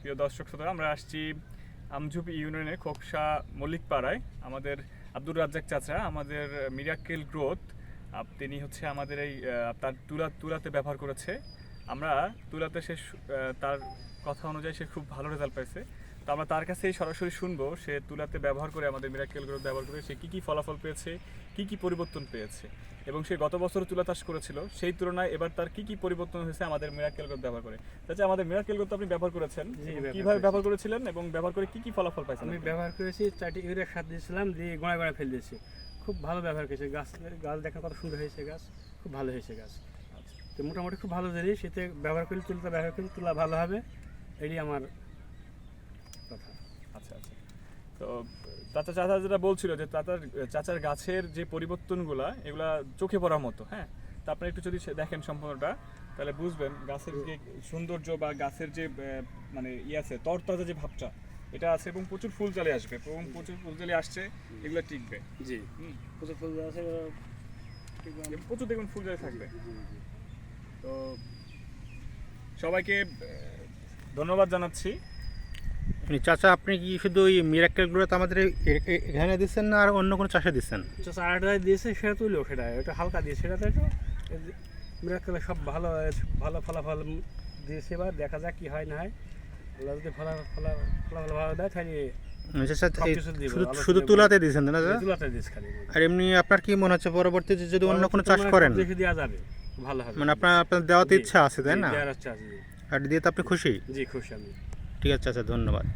প্রিয় দর্শক শ্রোতা আমরা আসছি আমঝুপি ইউনিয়নে খোকসা মল্লিকপাড়ায়। আমাদের আব্দুর রাজ্জাক চাচা, আমাদের মিরাক্কেল গ্রোথ তিনি হচ্ছে আমাদের এই তার তুলা, তুলাতে ব্যবহার করেছে। আমরা তুলাতে সে তার কথা অনুযায়ী সে খুব ভালো রেজাল্ট পাইছে। তো আমরা তার কাছেই সরাসরি শুনব। সে তুলাতে ব্যবহার করে আমাদের মিরাক্কেল গ্রোথ ব্যবহার করে সে কী কী ফলাফল পেয়েছে কী কী পরিবর্তন পেয়েছে এবং সে গত বছর তুলা চাষ করেছিল। সেই তুলনায় এবার তার কি কি পরিবর্তন হয়েছে আমাদের মিরাক্কেল গ্রোথ ব্যবহার করে। তাছাড়া আমাদের মিরাক্কেল গ্রোথ আপনি ব্যবহার করেছেন। কীভাবে ব্যবহার করেছিলেন এবং ব্যবহার করে কি কি ফলাফল পাইছেন আমি ব্যবহার করেছি চারটি ইউরিয়া সার দিয়েছিলাম দিয়ে গোড়ায় গোড়ায় ফেলে দিয়েছি। খুব ভালো ব্যবহার করেছে। গাছ গাছ দেখেন কত সুন্দর হয়েছে গাছ। খুব ভালো হয়েছে গাছ। আচ্ছা। তো মোটামুটি খুব ভালো জিনিস। এতে ব্যবহার করলে তুলতে ব্যবহার করলে তুলা ভালো হবে। এটি আমার আচ্ছা আচ্ছা তো চাচা চাচা যেটা বলছিল যে চাচার চাচার গাছের যে পরিবর্তনগুলা এগুলা চোখে পড়ার মতো হ্যাঁ? তা আপনি একটু যদি দেখেন সম্পূর্ণটা তাহলে বুঝবেন গাছের যে সৌন্দর্য বা গাছের যে মানে ইয়ে আছে তরতাজা যে ভাবটা এটা আছে এবং প্রচুর ফুল চালে আসবে এবং প্রচুর ফুল চালে আসছে এগুলো টিকবে। জি। হুম। প্রচুর ফুল আছে প্রচুর দেখুন ফুল চালে থাকবে। তো সবাইকে ধন্যবাদ জানাচ্ছি। মানে চাচা আপনি কি শুধু ওই মিরাক্কেল গ্রোথ আমাদের এখানে দিচ্ছেন না আর অন্য কোনো চাষে দিচ্ছেন? চারাটা দিয়েছে সেটা তুলো সেটা এটা হালকা দিয়ে সেটাতে একটু মিরাক্কেলে সব ভালো ভালো ফলাফল দিয়েছে এবার দেখা যাক কি হয় না হয়। আল্লাহ যদি ফলা ফলা ফলাফল ভালো দেয় তাহলে শুধু। তুলাতে দিয়েছেন না তুলাতে খালি। আর এমনি আপনার কি মনে হচ্ছে পরবর্তীতে যদি অন্য কোনো চাষ করেন? দেখে দেওয়া যাবে ভালো হবে। মানে আপনার আপনার দেওয়াতে ইচ্ছা আছে তাই না। আর দিয়ে তো আপনি খুশি? জি খুশি আমি। ঠিক আছে চাচা ধন্যবাদ